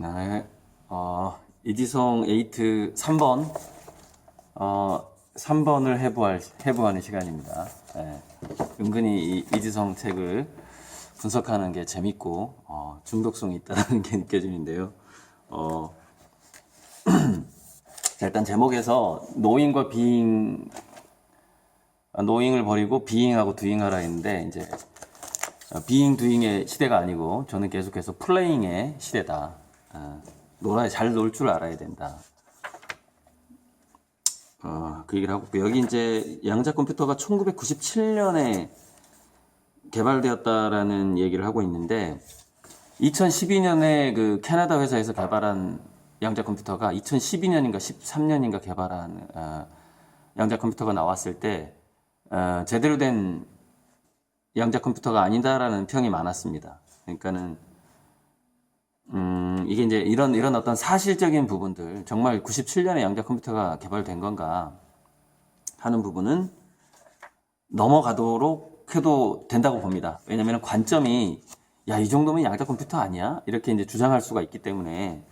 네, 어, 이지성 에이트 3번, 어, 3번을 해부할, 해부하는 시간입니다. 예, 은근히 이 이지성 책을 분석하는 게 재밌고, 어, 중독성이 있다는 게 느껴지는데요. 어, 자, 일단 제목에서 노잉과 비잉, 아, 노잉을 버리고 비잉하고 두잉하라 했는데, 이제, 어, 비잉 두잉의 시대가 아니고 저는 계속해서 플레잉의 시대다. 아, 놀아야 잘 놀 줄 알아야 된다. 어, 그 얘기를 하고 있고 여기 이제 양자 컴퓨터가 1997년에 개발되었다라는 얘기를 하고 있는데 2012년에 그 캐나다 회사에서 개발한 양자 컴퓨터가 2012년인가 13년인가 개발한 어, 양자 컴퓨터가 나왔을 때 어, 제대로 된 양자 컴퓨터가 아니다라는 평이 많았습니다. 그러니까는 음, 이게 이제 이런 이런 어떤 사실적인 부분들 정말 97년에 양자 컴퓨터가 개발된 건가 하는 부분은 넘어가도록 해도 된다고 봅니다. 왜냐하면 관점이 야 이 정도면 양자 컴퓨터 아니야? 이렇게 이제 주장할 수가 있기 때문에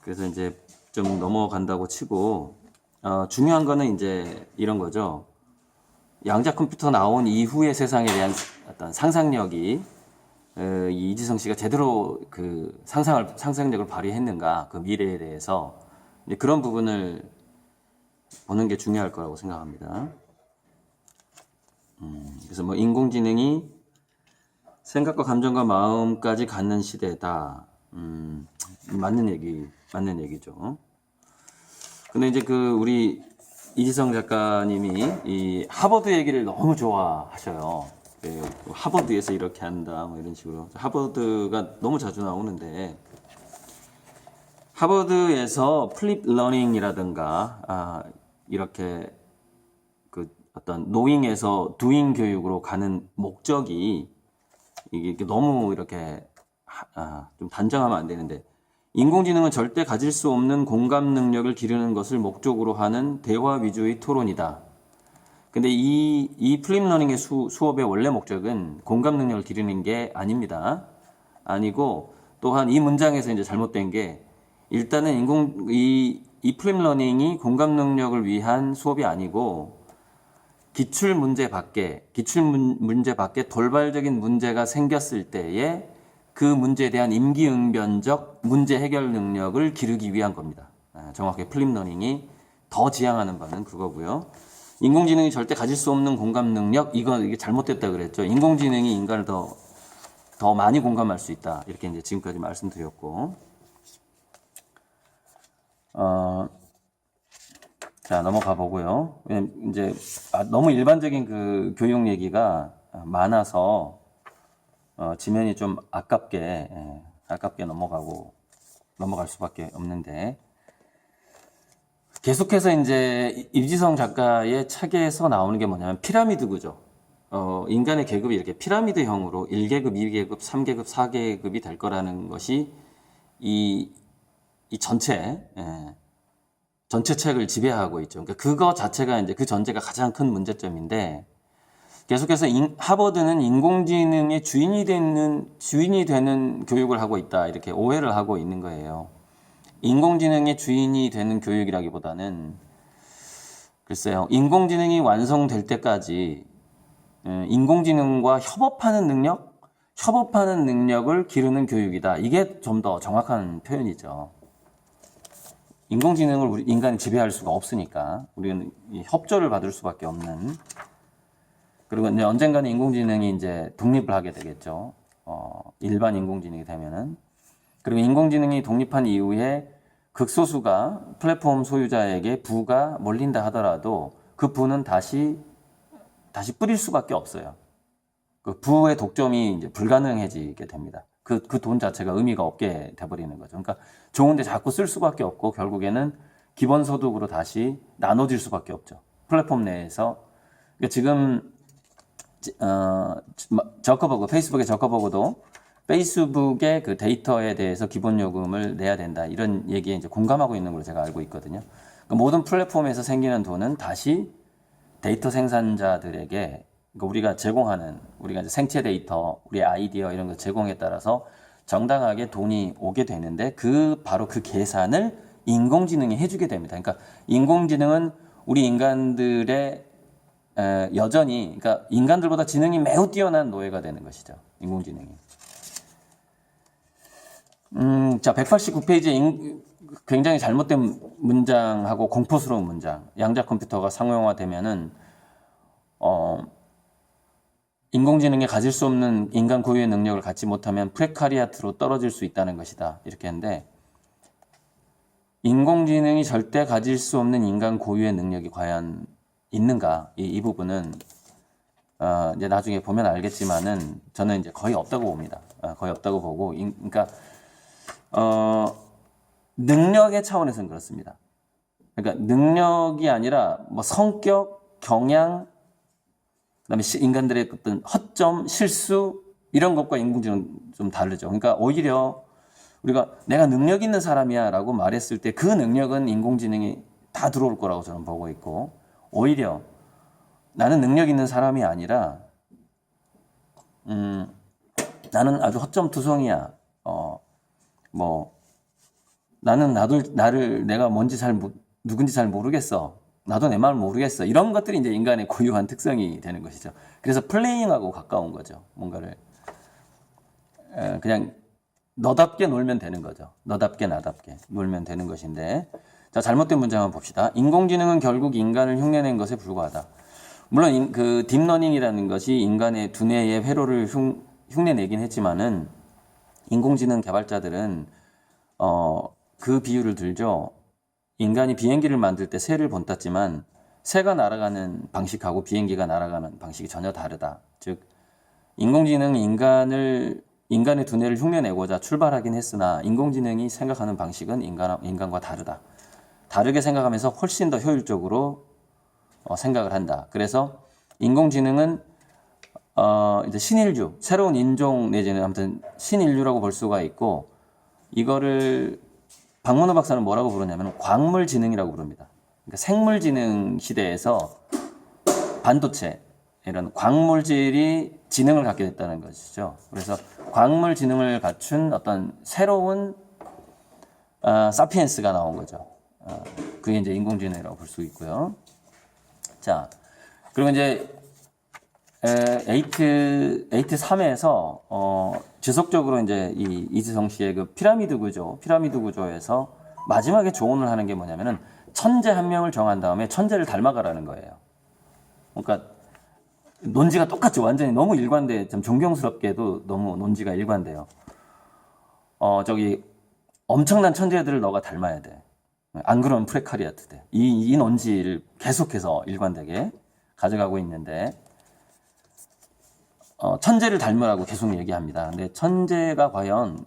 그래서 이제 좀 넘어간다고 치고 어, 중요한 거는 이제 이런 거죠. 양자 컴퓨터 나온 이후의 세상에 대한 어떤 상상력이 어, 이 이지성 씨가 제대로 그 상상을 상상력을 발휘했는가 그 미래에 대해서 그런 부분을 보는 게 중요할 거라고 생각합니다. 음, 그래서 뭐 인공지능이 생각과 감정과 마음까지 갖는 시대다. 음, 맞는 얘기 맞는 얘기죠. 근데 이제 그 우리 이지성 작가님이 이 하버드 얘기를 너무 좋아하셔요. 그 하버드에서 이렇게 한다, 뭐 이런 식으로. 하버드가 너무 자주 나오는데, 하버드에서 플립 러닝이라든가, 아, 이렇게 그 어떤 노잉에서 두잉 교육으로 가는 목적이 이게 너무 이렇게 하- 아, 좀 단정하면 안 되는데, 인공지능은 절대 가질 수 없는 공감 능력을 기르는 것을 목적으로 하는 대화 위주의 토론이다. 근데 이, 이 플립 러닝의 수, 수업의 원래 목적은 공감 능력을 기르는 게 아닙니다. 아니고 또한 이 문장에서 이제 잘못된 게 일단은 인공, 이, 이 플립 러닝이 공감 능력을 위한 수업이 아니고 기출 문제 밖에, 기출 문, 문제 밖에 돌발적인 문제가 생겼을 때에 그 문제에 대한 임기응변적 문제 해결 능력을 기르기 위한 겁니다. 아, 정확하게 플립 러닝이 더 지향하는 바는 그거고요. 인공지능이 절대 가질 수 없는 공감 능력, 이건 이게 잘못됐다 그랬죠. 인공지능이 인간을 더, 더 많이 공감할 수 있다. 이렇게 이제 지금까지 말씀드렸고. 어, 자, 넘어가 보고요. 이제 아, 너무 일반적인 그 교육 얘기가 많아서 어, 지면이 좀 아깝게, 예, 아깝게 넘어가고, 넘어갈 수밖에 없는데, 계속해서 이제 임지성 작가의 책에서 나오는 게 뭐냐면 피라미드 구조. 어, 인간의 계급이 이렇게 피라미드형으로 1계급, 2계급, 3계급, 4계급이 될 거라는 것이 이, 이 전체, 예, 전체 책을 지배하고 있죠. 그러니까 그거 자체가 이제 그 전제가 가장 큰 문제점인데 계속해서 인- 하버드는 인공지능의 주인이 되는, 주인이 되는 교육을 하고 있다. 이렇게 오해를 하고 있는 거예요. 인공지능의 주인이 되는 교육이라기보다는 글쎄요, 인공지능이 완성될 때까지 예, 인공지능과 협업하는 능력, 협업하는 능력을 기르는 교육이다. 이게 좀 더 정확한 표현이죠. 인공지능을 우리 인간이 지배할 수가 없으니까 우리는 이 협조를 받을 수밖에 없는 그리고 언젠가는 인공지능이 이제 독립을 하게 되겠죠. 어, 일반 인공지능이 되면은 그리고 인공지능이 독립한 이후에 극소수가 플랫폼 소유자에게 부가 몰린다 하더라도 그 부는 다시 다시 뿌릴 수밖에 없어요. 그 부의 독점이 이제 불가능해지게 됩니다. 그, 그 돈 자체가 의미가 없게 돼버리는 거죠. 그러니까 좋은데 자꾸 쓸 수밖에 없고 결국에는 기본 소득으로 다시 나눠질 수밖에 없죠. 플랫폼 내에서. 그러니까 지금, 어, 저커버그, 페이스북의 저커버그도 페이스북의 그 데이터에 대해서 기본 요금을 내야 된다. 이런 얘기에 이제 공감하고 있는 걸로 제가 알고 있거든요. 그러니까 모든 플랫폼에서 생기는 돈은 다시 데이터 생산자들에게 그러니까 우리가 제공하는 우리가 이제 생체 데이터, 우리의 아이디어 이런 거 제공에 따라서 정당하게 돈이 오게 되는데 그 바로 그 계산을 인공지능이 해주게 됩니다. 그러니까 인공지능은 우리 인간들의 에, 여전히 그러니까 인간들보다 지능이 매우 뛰어난 노예가 되는 것이죠. 인공지능이. 음, 자, 189페이지에 인, 굉장히 잘못된 문장하고 공포스러운 문장. 양자 컴퓨터가 상용화되면은 어, 인공지능이 가질 수 없는 인간 고유의 능력을 갖지 못하면 프레카리아트로 떨어질 수 있다는 것이다. 이렇게 했는데 인공지능이 절대 가질 수 없는 인간 고유의 능력이 과연 있는가? 이, 이 부분은 어, 이제 나중에 보면 알겠지만은 저는 이제 거의 없다고 봅니다. 어, 거의 없다고 보고, 인, 그러니까 어, 능력의 차원에서는 그렇습니다. 그러니까 능력이 아니라 뭐 성격, 경향, 그다음에 시- 인간들의 어떤 허점, 실수 이런 것과 인공지능 좀 다르죠. 그러니까 오히려 우리가 내가 능력 있는 사람이야라고 말했을 때 그 능력은 인공지능이 다 들어올 거라고 저는 보고 있고 오히려 나는 능력 있는 사람이 아니라 음 나는 아주 허점 투성이야. 어 뭐 나는 나도 나를 내가 뭔지 잘 모- 누군지 잘 모르겠어. 나도 내 마음을 모르겠어. 이런 것들이 이제 인간의 고유한 특성이 되는 것이죠. 그래서 플레잉하고 가까운 거죠. 뭔가를 에, 그냥 너답게 놀면 되는 거죠. 너답게 나답게 놀면 되는 것인데 자 잘못된 문장 한번 봅시다. 인공지능은 결국 인간을 흉내낸 것에 불과하다. 물론 인- 그 딥러닝이라는 것이 인간의 두뇌의 회로를 흉, 흉내내긴 했지만은 인공지능 개발자들은 어, 그 비유를 들죠. 인간이 비행기를 만들 때 새를 본땄지만 새가 날아가는 방식하고 비행기가 날아가는 방식이 전혀 다르다. 즉 인공지능은 인간을 인간의 두뇌를 흉내내고자 출발하긴 했으나 인공지능이 생각하는 방식은 인간 인간과 다르다. 다르게 생각하면서 훨씬 더 효율적으로 어, 생각을 한다. 그래서 인공지능은 어, 이제 신인류, 새로운 인종 내지는 아무튼 신인류라고 볼 수가 있고 이거를 박문호 박사는 뭐라고 부르냐면 광물지능이라고 부릅니다. 그러니까 생물지능 시대에서 반도체 이런 광물질이 지능을 갖게 됐다는 것이죠. 그래서 광물지능을 갖춘 어떤 새로운 어, 사피엔스가 나온 거죠. 어, 그게 이제 인공지능이라고 볼 수 있고요. 자, 그리고 이제 에, 에이트 에이트 3에서 어, 지속적으로 이제 이 이지성 씨의 그 피라미드 구조, 피라미드 구조에서 마지막에 조언을 하는 게 뭐냐면은 천재 한 명을 정한 다음에 천재를 닮아가라는 거예요. 그러니까 논지가 똑같죠. 완전히 너무 일관돼. 좀 존경스럽게도 너무 논지가 일관돼요. 어 저기 엄청난 천재들을 너가 닮아야 돼. 안 그러면 프레카리아트 돼. 이, 이 논지를 계속해서 일관되게 가져가고 있는데 어, 천재를 닮으라고 계속 얘기합니다. 근데 천재가 과연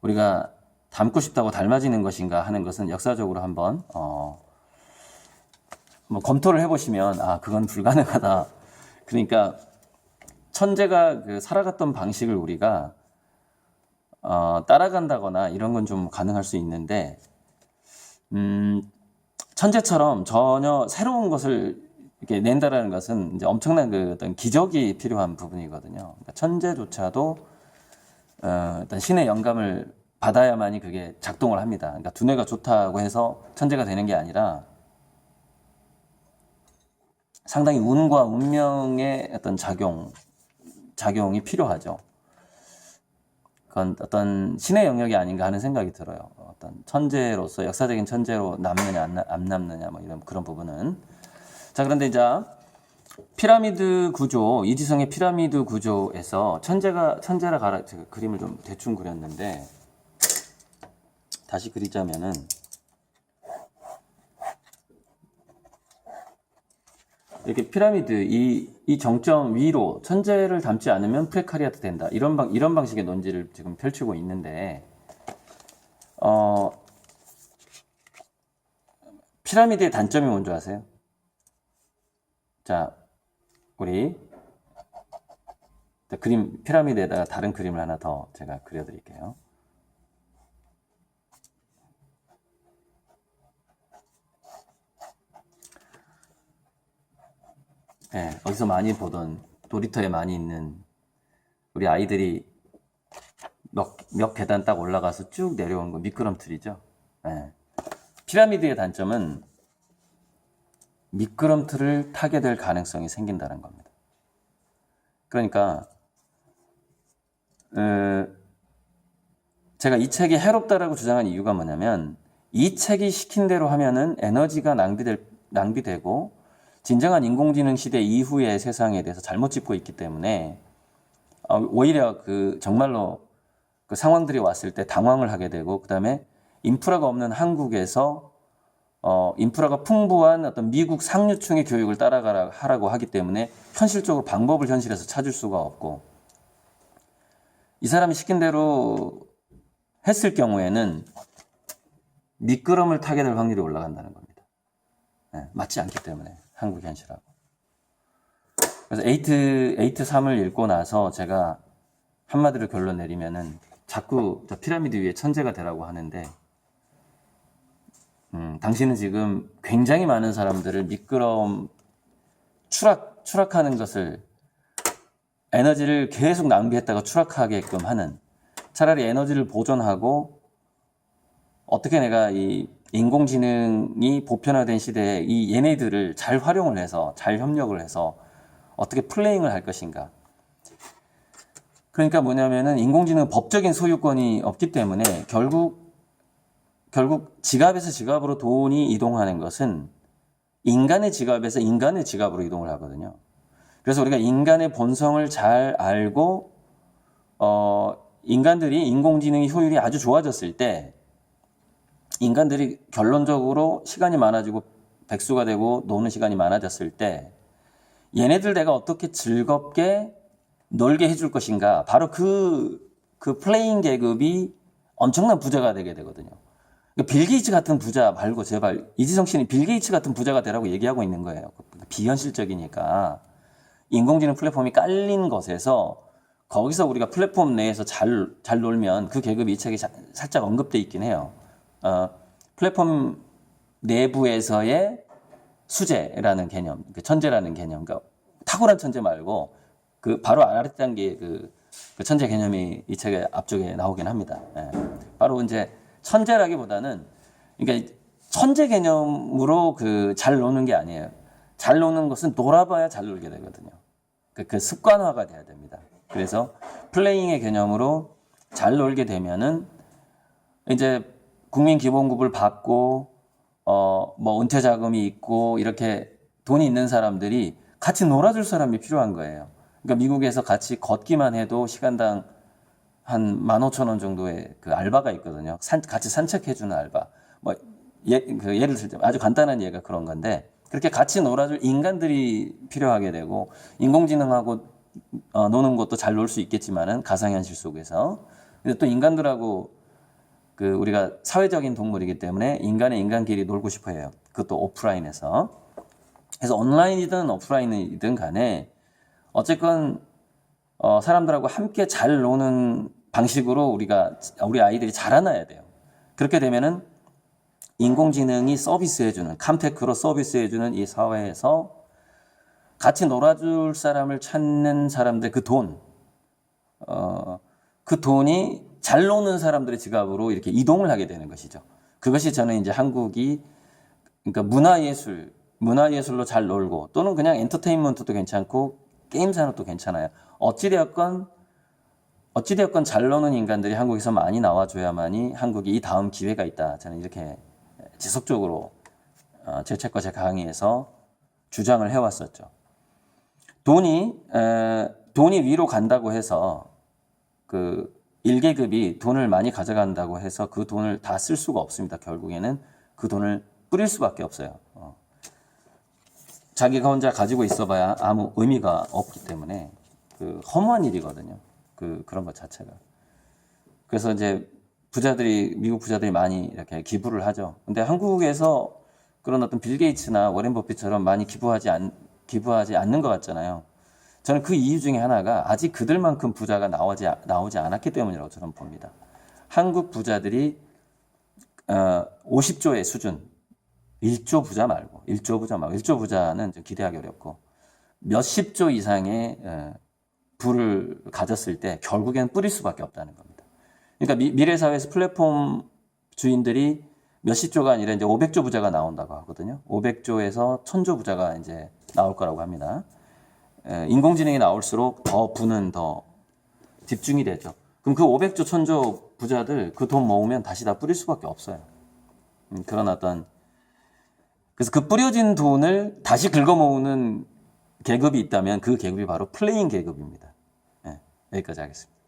우리가 닮고 싶다고 닮아지는 것인가 하는 것은 역사적으로 한번 어, 뭐 검토를 해보시면 아 그건 불가능하다. 그러니까 천재가 그 살아갔던 방식을 우리가 어, 따라간다거나 이런 건 좀 가능할 수 있는데 음, 천재처럼 전혀 새로운 것을 이렇게 낸다라는 것은 이제 엄청난 그 어떤 기적이 필요한 부분이거든요. 그러니까 천재조차도 어, 어떤 신의 영감을 받아야만이 그게 작동을 합니다. 그러니까 두뇌가 좋다고 해서 천재가 되는 게 아니라 상당히 운과 운명의 어떤 작용, 작용이 필요하죠. 그건 어떤 신의 영역이 아닌가 하는 생각이 들어요. 어떤 천재로서 역사적인 천재로 남느냐 안, 남- 안 남느냐 뭐 이런 그런 부분은 자 그런데 이제 피라미드 구조 이지성의 피라미드 구조에서 천재가 천재라 가라 그림을 좀 대충 그렸는데 다시 그리자면은 이렇게 피라미드 이, 이 정점 위로 천재를 담지 않으면 프레카리아트 된다. 이런 방 이런 방식의 논지를 지금 펼치고 있는데 어 피라미드의 단점이 뭔지 아세요? 자, 우리 그림 피라미드에다가 다른 그림을 하나 더 제가 그려드릴게요. 네, 어디서 많이 보던 놀이터에 많이 있는 우리 아이들이 몇, 몇 계단 딱 올라가서 쭉 내려오는 거 미끄럼틀이죠. 예. 피라미드의 단점은 미끄럼틀을 타게 될 가능성이 생긴다는 겁니다. 그러니까 어, 제가 이 책이 해롭다라고 주장한 이유가 뭐냐면 이 책이 시킨 대로 하면은 에너지가 낭비될 낭비되고 진정한 인공지능 시대 이후의 세상에 대해서 잘못 짚고 있기 때문에 어, 오히려 그 정말로 그 상황들이 왔을 때 당황을 하게 되고 그다음에 인프라가 없는 한국에서 어, 인프라가 풍부한 어떤 미국 상류층의 교육을 따라가라 하라고 하기 때문에 현실적으로 방법을 현실에서 찾을 수가 없고 이 사람이 시킨 대로 했을 경우에는 미끄럼을 타게 될 확률이 올라간다는 겁니다. 예, 맞지 않기 때문에 한국 현실하고. 그래서 에이트 에이트 3을 읽고 나서 제가 한마디로 결론 내리면은 자꾸 저 피라미드 위에 천재가 되라고 하는데 음, 당신은 지금 굉장히 많은 사람들을 미끄럼 추락 추락하는 것을 에너지를 계속 낭비했다가 추락하게끔 하는 차라리 에너지를 보존하고 어떻게 내가 이 인공지능이 보편화된 시대에 이 얘네들을 잘 활용을 해서 잘 협력을 해서 어떻게 플레잉을 할 것인가. 그러니까 뭐냐면은 인공지능 법적인 소유권이 없기 때문에 결국 결국 지갑에서 지갑으로 돈이 이동하는 것은 인간의 지갑에서 인간의 지갑으로 이동을 하거든요. 그래서 우리가 인간의 본성을 잘 알고 어 인간들이 인공지능의 효율이 아주 좋아졌을 때 인간들이 결론적으로 시간이 많아지고 백수가 되고 노는 시간이 많아졌을 때 얘네들 내가 어떻게 즐겁게 놀게 해줄 것인가 바로 그, 그 플레잉 계급이 엄청난 부자가 되게 되거든요. 그러니까 빌 게이츠 같은 부자 말고 제발 이지성 씨는 빌 게이츠 같은 부자가 되라고 얘기하고 있는 거예요. 비현실적이니까 인공지능 플랫폼이 깔린 것에서 거기서 우리가 플랫폼 내에서 잘, 잘 놀면 그 계급이 이 책에 자- 살짝 언급돼 있긴 해요. 어, 플랫폼 내부에서의 수제라는 개념, 그 천재라는 개념, 그러니까 탁월한 천재 말고 그 바로 아래 단계 그, 그 천재 개념이 이 책의 앞쪽에 나오긴 합니다. 예. 바로 이제 천재라기보다는 그러니까 천재 개념으로 그 잘 노는 게 아니에요. 잘 노는 것은 놀아봐야 잘 놀게 되거든요. 그, 그 습관화가 돼야 됩니다. 그래서 플레잉의 개념으로 잘 놀게 되면은 이제 국민 기본급을 받고 어 뭐 은퇴 자금이 있고 이렇게 돈이 있는 사람들이 같이 놀아줄 사람이 필요한 거예요. 그러니까 미국에서 같이 걷기만 해도 시간당 한 15,000원 정도의 그 알바가 있거든요. 산, 같이 산책해주는 알바. 뭐, 예, 그 예를 들자면 아주 간단한 예가 그런 건데, 그렇게 같이 놀아줄 인간들이 필요하게 되고, 인공지능하고 어, 노는 것도 잘 놀 수 있겠지만은, 가상현실 속에서. 근데 또 인간들하고 그 우리가 사회적인 동물이기 때문에 인간의 인간끼리 놀고 싶어 해요. 그것도 오프라인에서. 그래서 온라인이든 오프라인이든 간에 어쨌건 어, 사람들하고 함께 잘 노는 방식으로 우리가 우리 아이들이 자라나야 돼요. 그렇게 되면은 인공지능이 서비스해주는 캄테크로 서비스해주는 이 사회에서 같이 놀아줄 사람을 찾는 사람들 그 돈, 어, 그 돈이 잘 노는 사람들의 지갑으로 이렇게 이동을 하게 되는 것이죠. 그것이 저는 이제 한국이 그러니까 문화예술, 문화예술로 잘 놀고 또는 그냥 엔터테인먼트도 괜찮고 게임 산업도 괜찮아요. 어찌되었건 어찌되었건 잘 노는 인간들이 한국에서 많이 나와줘야만이 한국이 이 다음 기회가 있다. 저는 이렇게 지속적으로 어, 제 책과 제 강의에서 주장을 해왔었죠. 돈이 에, 돈이 위로 간다고 해서 그 1계급이 돈을 많이 가져간다고 해서 그 돈을 다 쓸 수가 없습니다. 결국에는 그 돈을 뿌릴 수밖에 없어요. 어. 자기가 혼자 가지고 있어봐야 아무 의미가 없기 때문에 그 허무한 일이거든요. 그 그런 것 자체가. 그래서 이제 부자들이 미국 부자들이 많이 이렇게 기부를 하죠. 근데 한국에서 그런 어떤 빌 게이츠나 워렌 버핏처럼 많이 기부하지 않 기부하지 않는 것 같잖아요. 저는 그 이유 중에 하나가 아직 그들만큼 부자가 나오지 나오지 않았기 때문이라고 저는 봅니다. 한국 부자들이 어, 50조의 수준, 1조 부자 말고 1조 부자 말고 1조 부자는 좀 기대하기 어렵고 몇십 조 이상의 어, 부를 가졌을 때 결국엔 뿌릴 수밖에 없다는 겁니다. 그러니까 미, 미래 사회에서 플랫폼 주인들이 몇십 조가 아니라 이제 500조 부자가 나온다고 하거든요. 500조에서 1000조 부자가 이제 나올 거라고 합니다. 에, 인공지능이 나올수록 더 부는 더 집중이 되죠. 그럼 그 500조, 1000조 부자들 그 돈 모으면 다시 다 뿌릴 수밖에 없어요. 음, 그런 어떤 그래서 그 뿌려진 돈을 다시 긁어 모으는 계급이 있다면 그 계급이 바로 플레잉 계급입니다. 예, 여기까지 하겠습니다.